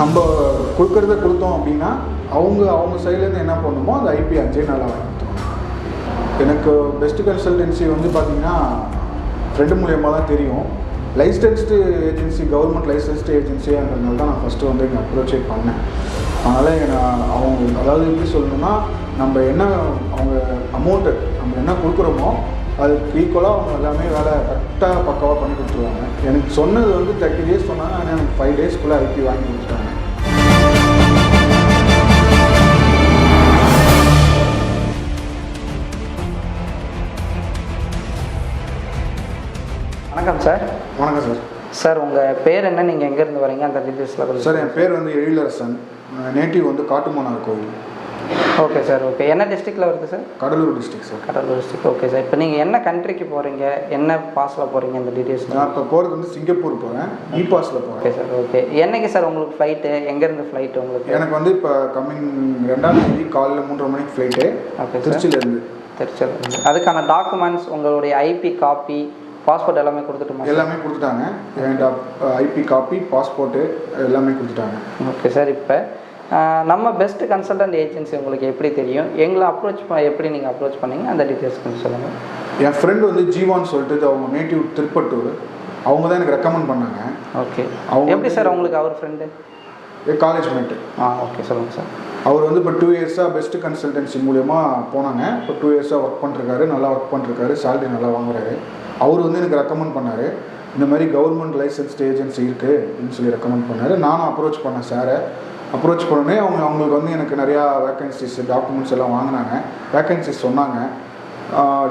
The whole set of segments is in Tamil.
நம்ம கொடுக்கறத கொடுத்தோம் அப்படின்னா அவங்க அவங்க சைட்லேருந்து என்ன பண்ணணுமோ அந்த ஐபி அஞ்சே நாளாக வாங்கிட்டோம் எனக்கு பெஸ்ட் கன்சல்டன்சி வந்து பார்த்தீங்கன்னா ஃப்ரெண்டு மூலயமா தான் தெரியும். லைசன்ஸ்டு ஏஜென்சி கவர்மெண்ட் லைசன்ஸ்டு ஏஜென்சியாங்கிறதுனால தான் நான் ஃபஸ்ட்டு வந்து இங்கே அப்ரோச்சே பண்ணேன். அதனால் நான் அவங்க அதாவது எப்படி சொல்லணும்னா நம்ம என்ன அவங்க அமௌண்ட்டு நம்ம என்ன கொடுக்குறோமோ அதுக்கு ஈக்குவலாக அவங்க எல்லாமே வேலை கரெக்டாக பக்காவாக பண்ணி கொடுத்துருவாங்க. எனக்கு சொன்னது வந்து தேர்ட்டி டேஸ் சொன்னாங்க ஆனால் எனக்கு ஃபைவ் டேஸ்க்குள்ளே ஐபி வாங்கி கொடுத்துட்டாங்க. வணக்கம் சார். வணக்கம் சார். சார் உங்கள் பேர் என்ன? நீங்கள் எங்கேருந்து வரீங்க? அந்த டீட்டெயில்ஸில் சார் என் பேர் வந்து எழிலரசன். நேட்டிவ் வந்து காட்டுமன்னார் கோவில் ஓகே சார் ஓகே என்ன டிஸ்ட்ரிக்டில் வருது sir Cuddalore district sir Cuddalore district okay sir இப்போ நீங்கள் என்ன கண்ட்ரிக்கு போகிறீங்க என்ன பாஸில் போகிறீங்க இந்த டீட்டெயில்ஸ் நான் இப்போ போகிறது வந்து சிங்கப்பூர் போகிறேன் இ பாஸில் போகிறேன் ஓகே சார் ஓகே என்னைக்கு சார் உங்களுக்கு ஃப்ளைட்டு எங்கேருந்து ஃப்ளைட் உங்களுக்கு? எனக்கு வந்து இப்போ கம்மிங் ரெண்டாம் தேதி காலையில் மூன்றரை மணிக்கு ஃப்ளைட்டு ஓகே திருச்சியிலேருந்து திருச்செந்தூர் அதுக்கான டாக்குமெண்ட்ஸ் உங்களுடைய ஐபி காப்பி பாஸ்போர்ட் எல்லாமே கொடுத்துட்டுமா எல்லாமே கொடுத்துட்டாங்க. ஐபி காப்பி பாஸ்போர்ட்டு எல்லாமே கொடுத்துட்டாங்க. ஓகே சார் இப்போ நம்ம பெஸ்ட் கன்சல்டன்ட் ஏஜென்சி உங்களுக்கு எப்படி தெரியும்? எங்களை அப்ரோச் எப்படி நீங்கள் அப்ரோச் பண்ணீங்க? அந்த டீட்டெயில்ஸ் கொஞ்சம் சொல்லுங்கள் என் ஃப்ரெண்டு வந்து ஜீவான்னு சொல்லிட்டு அவங்க நேட்டிவ் திருப்பட்டூர் அவங்க தான் எனக்கு ரெக்கமெண்ட் பண்ணாங்க. ஓகே அவங்க எப்படி சார் உங்களுக்கு அவர் ஃப்ரெண்டு காலேஜ் மேட்டு ஆ ஓகே சொல்லுங்கள் சார் அவர் வந்து இப்போ டூ இயர்ஸாக பெஸ்ட் கன்சல்டன்சி மூலயமா போனாங்க. இப்போ டூ இயர்ஸாக ஒர்க் பண்ணிருக்காரு நல்லா ஒர்க் பண்ணிருக்காரு சேலரி நல்லா வாங்குறாரு. அவர் வந்து எனக்கு ரெக்கமெண்ட் பண்ணார். இந்த மாதிரி கவர்மெண்ட் லைசன்ஸ்ட் ஏஜென்சி இருக்குது அப்படின்னு சொல்லி ரெக்கமெண்ட் பண்ணார். நானும் அப்ரோச் பண்ணேன் சாரை அப்ரோச் பண்ணோடனே அவங்க அவங்களுக்கு வந்து எனக்கு நிறையா வேக்கன்சிஸ் டாக்குமெண்ட்ஸ் எல்லாம் வாங்கினாங்க. வேக்கன்சிஸ் சொன்னாங்க.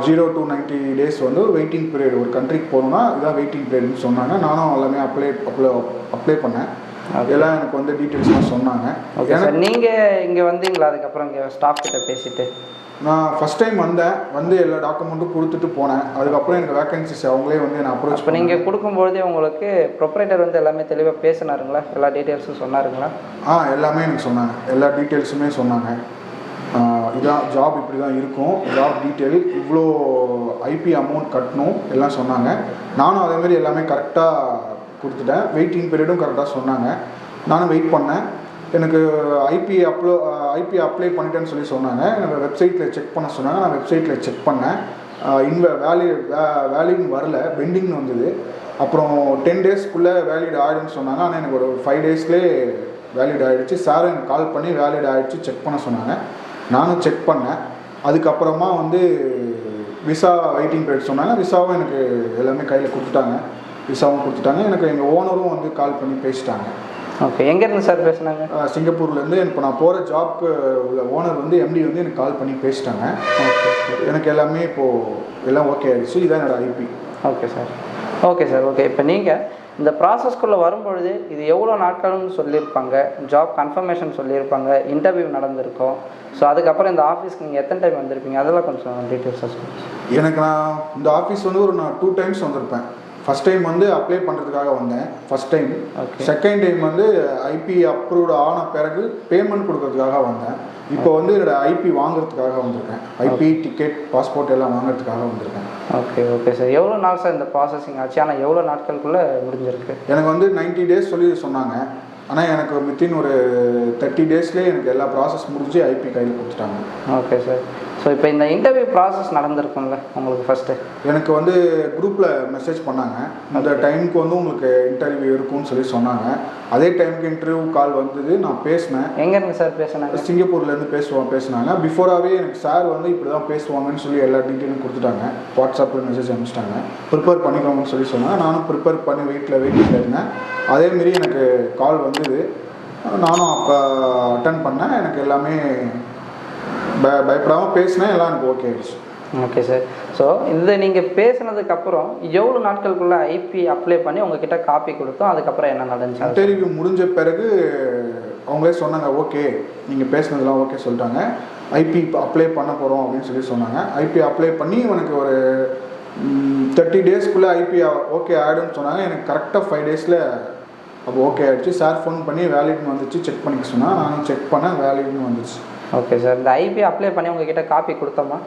ஜீரோ டு நைன்ட்டி டேஸ் வந்து வெயிட்டிங் பீரியட் ஒரு கண்ட்ரிக்கு போகணுன்னா இதான் வெயிட்டிங் பீரியட்னு சொன்னாங்க. நானும் எல்லாமே அப்ளை அப்ளை அப்ளை பண்ணேன். எல்லாம் எனக்கு வந்து டீட்டெயில்ஸ்லாம் சொன்னாங்க. ஓகே சார் நீங்கள் இங்கே வந்தீங்களா? அதுக்கப்புறம் இங்கே ஸ்டாஃப் கிட்ட பேசிட்டு. நான் ஃபஸ்ட் டைம் வந்தேன் வந்து எல்லா டாக்குமெண்ட்டும் கொடுத்துட்டு போனேன். அதுக்கப்புறம் எனக்கு வேகன்சிஸ் அவங்களே வந்து என்ன அப்ரோச் இப்போ நீங்கள் கொடுக்கும்பொழுதே உங்களுக்கு ப்ரொப்ரைட்டர் வந்து எல்லாமே தெளிவாக பேசினாருங்களா? எல்லா டீட்டெயில்ஸும் சொன்னாருங்களா? ஆ எல்லாமே எனக்கு சொன்னாங்க. எல்லா டீட்டெயில்ஸுமே சொன்னாங்க. இதான் ஜாப் இப்படி தான் இருக்கும் ஜாப் டீட்டெயில் இவ்வளோ ஐபி அமௌண்ட் கட்டணும் எல்லாம் சொன்னாங்க. நானும் அதே மாதிரி எல்லாமே கரெக்டாக கொடுத்துட்டேன். வெயிட்டிங் பீரியடும் கரெக்டாக சொன்னாங்க. நானும் வெயிட் பண்ணேன். எனக்கு ஐபி அப்ளோ ஐபி அப்ளை பண்ணிட்டேன்னு சொல்லி சொன்னாங்க. எனக்கு வெப்சைட்டில் செக் பண்ண சொன்னாங்க. நான் வெப்சைட்டில் செக் பண்ணேன். இன்வ வேலி வேலிட்னு வரல. பெண்டிங்னு வந்தது. அப்புறம் டென் டேஸ்க்குள்ளே வேலிட் ஆகிடுன்னு சொன்னாங்க. ஆனால் எனக்கு ஒரு ஃபைவ் டேஸ்லேயே வேலிட் ஆகிடுச்சு சாரும் எனக்கு கால் பண்ணி வேலிட் ஆகிடுச்சு செக் பண்ண சொன்னாங்க. நானும் செக் பண்ணேன். அதுக்கப்புறமா வந்து விசா வெயிட்டிங் பீரியட் சொன்னாங்க. விசாவும் எனக்கு எல்லாமே கையில் கொடுத்துட்டாங்க. விசாவும் கொடுத்துட்டாங்க. எனக்கு எங்கள் ஓனரும் வந்து கால் பண்ணி பேசிட்டாங்க. ஓகே எங்கேருந்து சார் பேசுனாங்க? சிங்கப்பூர்லேருந்து இப்போ நான் போகிற ஜாப்க்கு உள்ள ஓனர் வந்து எம்டி வந்து எனக்கு கால் பண்ணி பேசிட்டாங்க. எனக்கு எல்லாமே இப்போது எல்லாம் ஓகே ஆயிடுச்சு. இதான் என்னோட IP okay sir okay sir okay இப்போ நீங்கள் இந்த ப்ராசஸ்க்குள்ளே வரும்பொழுது இது எவ்வளோ நாட்கள்னு சொல்லியிருப்பாங்க? ஜாப் கன்ஃபர்மேஷன் சொல்லியிருப்பாங்க. இன்டர்வியூ நடந்திருக்கும். ஸோ அதுக்கப்புறம் இந்த ஆஃபீஸ்க்கு நீங்கள் எத்தனை டைம் வந்திருப்பீங்க? அதெல்லாம் கொஞ்சம் டீட்டெயில்ஸாக சொல்லுங்கள் எனக்கு நான் இந்த ஆஃபீஸ் வந்து ஒரு நான் டூ டைம்ஸ் வந்திருப்பேன். ஃபஸ்ட் டைம் வந்து அப்ளை பண்ணுறதுக்காக வந்தேன். First time. செகண்ட் டைம் வந்து ஐபி அப்ரூவ்டு ஆன பிறகு பேமெண்ட் கொடுக்கறதுக்காக வந்தேன். இப்போ வந்து என்னோட ஐபி வாங்குறதுக்காக வந்திருக்கேன். ஐபி டிக்கெட் பாஸ்போர்ட் எல்லாம் வாங்குறதுக்காக வந்திருக்கேன். ஓகே ஓகே சார் எவ்வளோ நாள் சார் இந்த ப்ராசஸிங் ஆச்சு? ஆனால் எவ்வளோ நாட்களுக்குள்ளே முடிஞ்சிருக்கு? எனக்கு வந்து 90 டேஸ் சொல்லி சொன்னாங்க. ஆனால் எனக்கு வித்தின் ஒரு தேர்ட்டி டேஸ்லேயே எனக்கு எல்லா ப்ராசஸ் முடிஞ்சு ஐபி கையில் கொடுத்துட்டாங்க. ஓகே சார் ஸோ இப்போ இந்த இன்டர்வியூ ப்ராசஸ் நடந்திருக்கும்ல உங்களுக்கு ஃபஸ்ட்டு எனக்கு வந்து குரூப்பில் மெசேஜ் பண்ணாங்க. அந்த டைமுக்கு வந்து உங்களுக்கு இன்டர்வியூ இருக்கும்னு சொல்லி சொன்னாங்க. அதே டைமுக்கு இன்டர்வியூ கால் வந்தது நான் பேசினேன். எங்கேருந்து சார் பேசுனாங்க? சிங்கப்பூர்லேருந்து பேசுவோம் பேசினாங்க. பிஃபோராகவே எனக்கு சார் வந்து இப்படி தான் பேசுவாங்கன்னு சொல்லி எல்லா டீட்டெயிலும் கொடுத்துட்டாங்க. வாட்ஸ்அப்பில் மெசேஜ் அனுப்பிச்சிட்டாங்க. ப்ரிப்பேர் பண்ணிக்கோங்கன்னு சொல்லி சொன்னாங்க. நானும் ப்ரிப்பேர் பண்ணி வீட்டில் வெயிட்டிங்கில் இருந்தேன். அதேமாரி எனக்கு கால் வந்தது. நானும் அப்போ அட்டன் பண்ணேன். எனக்கு எல்லாமே ப பயப்படாமல் பேசினேன் எல்லாம் எனக்கு ஓகே ஆயிடுச்சு. ஓகே சார் ஸோ இது நீங்கள் பேசுனதுக்கப்புறம் எவ்வளோ நாட்களுக்குள்ளே ஐபி அப்ளை பண்ணி உங்ககிட்ட காப்பி கொடுத்தோம்? அதுக்கப்புறம் என்ன நடந்துச்சு? இன்டர்வியூ முடிஞ்ச பிறகு அவங்களே சொன்னாங்க ஓகே நீங்கள் பேசுனதெல்லாம் ஓகே சொல்லிட்டாங்க. ஐபி அப்ளை பண்ண போகிறோம் அப்படின்னு சொல்லி சொன்னாங்க. ஐபி அப்ளை பண்ணி எனக்கு ஒரு தேர்ட்டி டேஸ்க்குள்ளே ஐபி ஓகே ஆகிடும்னு சொன்னாங்க. எனக்கு கரெக்டாக ஃபைவ் டேஸில் அப்போ ஓகே ஆகிடுச்சு சார் ஃபோன் பண்ணி வேலிட்னு வந்துச்சு. செக் பண்ணிக்க சொன்னால் நானும் செக் பண்ணேன். வேலிட்னு வந்துச்சு. ஓகே சார் இந்த ஐபி அப்ளை பண்ணி உங்ககிட்ட காப்பி கொடுத்தோமா?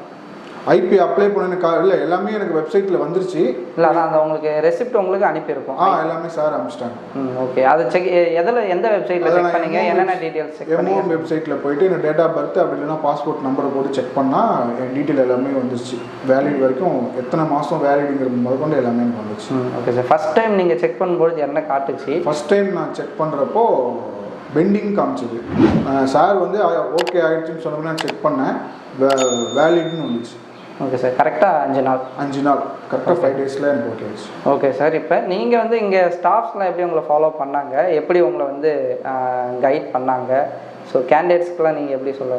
ஐபி அப்ளை பண்ண கா இல்லை எல்லாமே எனக்கு வெப்சைட்டில் வந்துருச்சு. இல்லை அதான் அந்த உங்களுக்கு ரெசிப்ட் உங்களுக்கு அனுப்பியிருக்கோம். ஆ எல்லாமே சார் அனுப்பிச்சிட்டாங்க. ம் ஓகே அதை செக் எதில் எந்த வெப்சைட்டில் செக் பண்ணீங்க? என்னென்ன டீட்டெயில்ஸ் செக் எம்ஓஎம் வெப்சைட்டில் போயிட்டு எனக்கு டேட் ஆஃப் பர்த் அப்படி இல்லைன்னா பாஸ்போர்ட் நம்பரை போட்டு செக் பண்ணால் என் டீட்டெயில் எல்லாமே வந்துருச்சு. வேலிட் வரைக்கும் எத்தனை மாதம் வேலிடுங்கிறது முதற்கொண்டு எல்லாமே எனக்கு வந்துச்சு ஓகே சார் ஃபஸ்ட் டைம் நீங்கள் செக் பண்ணும்பொழுது என்ன காட்டுச்சு? ஃபஸ்ட் டைம் நான் செக் பண்ணுறப்போ பெண்டிங் காமிச்சது. சார் வந்து ஓகே ஆயிடுச்சுன்னு சொன்னோம்னா நான் செக் பண்ணேன். வேலிட்னு வந்துச்சு. ஓகே சார் கரெக்டாக அஞ்சு நாள்? அஞ்சு நாள். கரெக்டாக ஃபைவ் டேஸில் எனக்கு ஓகே ஓகே சார் இப்போ நீங்கள் வந்து இங்கே ஸ்டாஃப்ஸ்லாம் எப்படி உங்களை ஃபாலோ பண்ணாங்க? எப்படி உங்களை வந்து கைட் பண்ணாங்க? ஸோ கேண்டிடேட்ஸ்க்குலாம் நீங்கள் எப்படி சொல்ல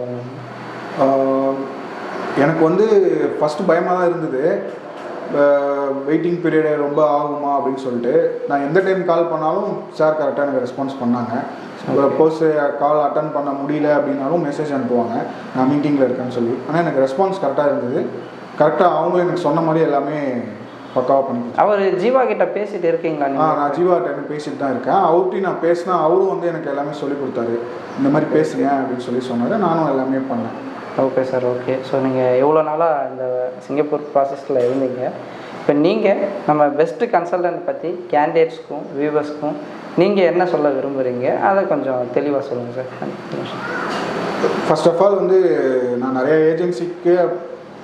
எனக்கு வந்து ஃபஸ்ட்டு பயமாக தான் இருந்தது. வெயிட்டிங் பீரியடு ரொம்ப ஆகுமா அப்படின்னு சொல்லிட்டு. நான் எந்த டைம் கால் பண்ணாலும் சார் கரெக்டாக எனக்கு ரெஸ்பான்ஸ் பண்ணாங்க. சப்போஸ் கால் அட்டன் பண்ண முடியல அப்படின்னாலும் மெசேஜ் அனுப்புவாங்க. நான் மீட்டிங்கில் இருக்கேன்னு சொல்லி. ஆனால் எனக்கு ரெஸ்பான்ஸ் கரெக்டாக இருந்தது. கரெக்டாக அவங்களும் எனக்கு சொன்ன மாதிரி எல்லாமே பக்காவாக பண்ணி. அவர் ஜீவா கிட்ட பேசிட்டு இருக்கீங்களா ஆ நான் ஜீவா டைம் பேசிட்டு தான் இருக்கேன். அவர்கிட்டையும் நான் பேசினா அவரும் வந்து எனக்கு எல்லாமே சொல்லி கொடுத்தாரு. இந்த மாதிரி பேசுங்க அப்படின்னு சொல்லி சொன்னார். நானும் எல்லாமே பண்ணேன். ஓகே சார் ஓகே ஸோ நீங்கள் எவ்வளோ நாளாக இந்த சிங்கப்பூர் ப்ராசஸில் இருந்தீங்க? இப்போ நீங்கள் நம்ம பெஸ்ட்டு கன்சல்டன்ட் பற்றி கேண்டிடேட்ஸ்க்கும் வியூவர்ஸ்க்கும் நீங்கள் என்ன சொல்ல விரும்புகிறீங்க அதை கொஞ்சம் தெளிவாக சொல்லுங்கள் சார். ஃபர்ஸ்ட் ஆஃப் ஆல் வந்து நான் நிறைய ஏஜென்சிக்கு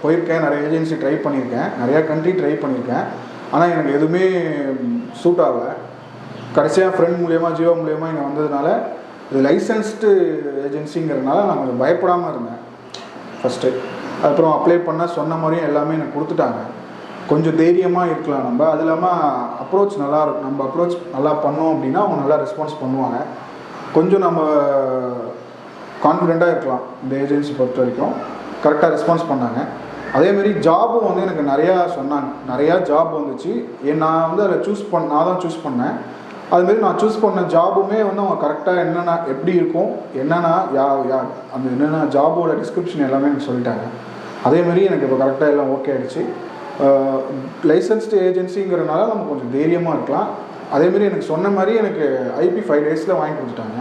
போயிருக்கேன். நிறைய ஏஜென்சி ட்ரை பண்ணியிருக்கேன். நிறையா கண்ட்ரி ட்ரை பண்ணியிருக்கேன். ஆனால் எனக்கு எதுவுமே சூட் ஆகலை. கடைசியாக ஃப்ரெண்ட் மூலியமாக ஜியோ மூலியமாக இங்கே வந்ததுனால இது லைசன்ஸ்டு ஏஜென்சிங்கிறதுனால நான் கொஞ்சம் பயப்படாமல் இருந்தேன். ஃபஸ்ட்டு அப்புறம் அப்ளை பண்ண சொன்ன மாதிரியும் எல்லாமே எனக்கு கொடுத்துட்டாங்க. கொஞ்சம் தைரியமாக இருக்கலாம் நம்ம. அது இல்லாமல் அப்ரோச் நல்லா இருக்கும் நம்ம அப்ரோச் நல்லா பண்ணோம் அப்படின்னா அவங்க நல்லா ரெஸ்பான்ஸ் பண்ணுவாங்க. கொஞ்சம் நம்ம கான்ஃபிடெண்ட்டாக இருக்கலாம் இந்த ஏஜென்சி பொறுத்த வரைக்கும். கரெக்டாக ரெஸ்பான்ஸ் பண்ணாங்க. அதேமாரி ஜாபும் வந்து எனக்கு நிறையா சொன்னாங்க. நிறையா ஜாப் வந்துச்சு. ஏன் நான் வந்து அதில் சூஸ் பண்ண நான் தான் சூஸ் பண்ணேன். அதுமாரி நான் சூஸ் பண்ண ஜாபுமே வந்து அவங்க கரெக்டாக என்னென்ன எப்படி இருக்கும் என்னென்னா யா யா அந்த என்னென்ன ஜாபோட டிஸ்கிரிப்ஷன் எல்லாமே எனக்கு சொல்லிட்டாங்க. அதேமாரி எனக்கு இப்போ கரெக்டாக எல்லாம் ஓகே ஆகிடுச்சு லைசன்ஸ்டு ஏஜென்சிங்கிறனால நம்ம கொஞ்சம் தைரியமாக இருக்கலாம். அதேமாரி எனக்கு சொன்ன மாதிரி எனக்கு ஐபி ஃபைவ் டேஸில் வாங்கி கொடுத்துட்டாங்க.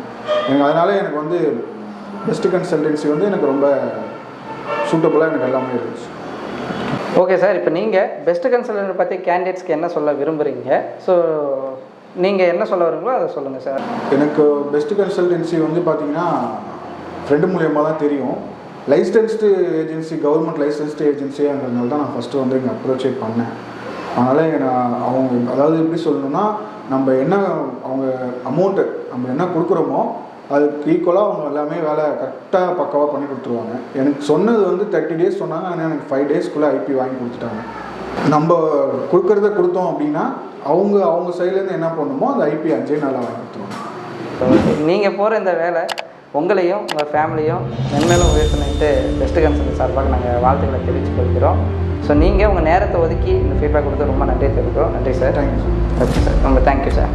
எனக்கு அதனால் எனக்கு வந்து பெஸ்ட் கன்சல்டன்சி வந்து எனக்கு ரொம்ப சூட்டபுளாக எனக்கு எல்லாமே இருந்துச்சு. ஓகே சார் இப்போ நீங்கள் பெஸ்ட் கன்சல்டன்ட் பற்றி கேண்டிடேட்ஸ்க்கு என்ன சொல்ல விரும்புகிறீங்க ஸோ நீங்கள் என்ன சொல்ல வரீங்களோ அதை சொல்லுங்கள் சார் எனக்கு பெஸ்ட் கன்சல்டன்சி வந்து பார்த்தீங்கன்னா ஃப்ரெண்டு மூலியமாக தான் தெரியும். லைசன்ஸ்டு ஏஜென்சி கவர்மெண்ட் லைசன்ஸ்டு ஏஜென்சிங்கிறதுனால தான் நான் ஃபஸ்ட்டு வந்து இங்கே அப்ரோச்சே பண்ணேன். அதனால் நான் அவங்க அதாவது எப்படி சொல்லணும்னா நம்ம என்ன அவங்க அமௌண்ட்டு நம்ம என்ன கொடுக்குறோமோ அதுக்கு ஈக்குவலாக அவங்க எல்லாமே வேலை கரெக்டாக பக்காவாக பண்ணி கொடுத்துருவாங்க. எனக்கு சொன்னது வந்து தேர்ட்டி டேஸ் சொன்னாங்க ஆனால் எனக்கு ஃபைவ் டேஸ்க்குள்ளே ஐபி வாங்கி கொடுத்துட்டாங்க. நம்ம கொடுக்குறத கொடுத்தோம் அப்படின்னா அவங்க அவங்க சைட்லேருந்து என்ன பண்ணுமோ அந்த ஐபி அஞ்சே நாளாக வாங்கி கொடுத்துருவாங்க. நீங்கள் போகிற இந்த வேலை உங்களையும் உங்கள் ஃபேமிலியும் மென்மேலும் உயர்த்தணுன்ட்டு பெஸ்ட் கன்சல்ட் சார்பாக நாங்கள் வாழ்த்துக்களை தெரிவித்துக் கொள்கிறோம். ஸோ நீங்கள் உங்கள் நேரத்தை ஒதுக்கி இந்த ஃபீட்பேக் கொடுத்து ரொம்ப நன்றி தெரிவிக்கிறோம். நன்றி sir thank you okay sir ரொம்ப தேங்க்யூ சார்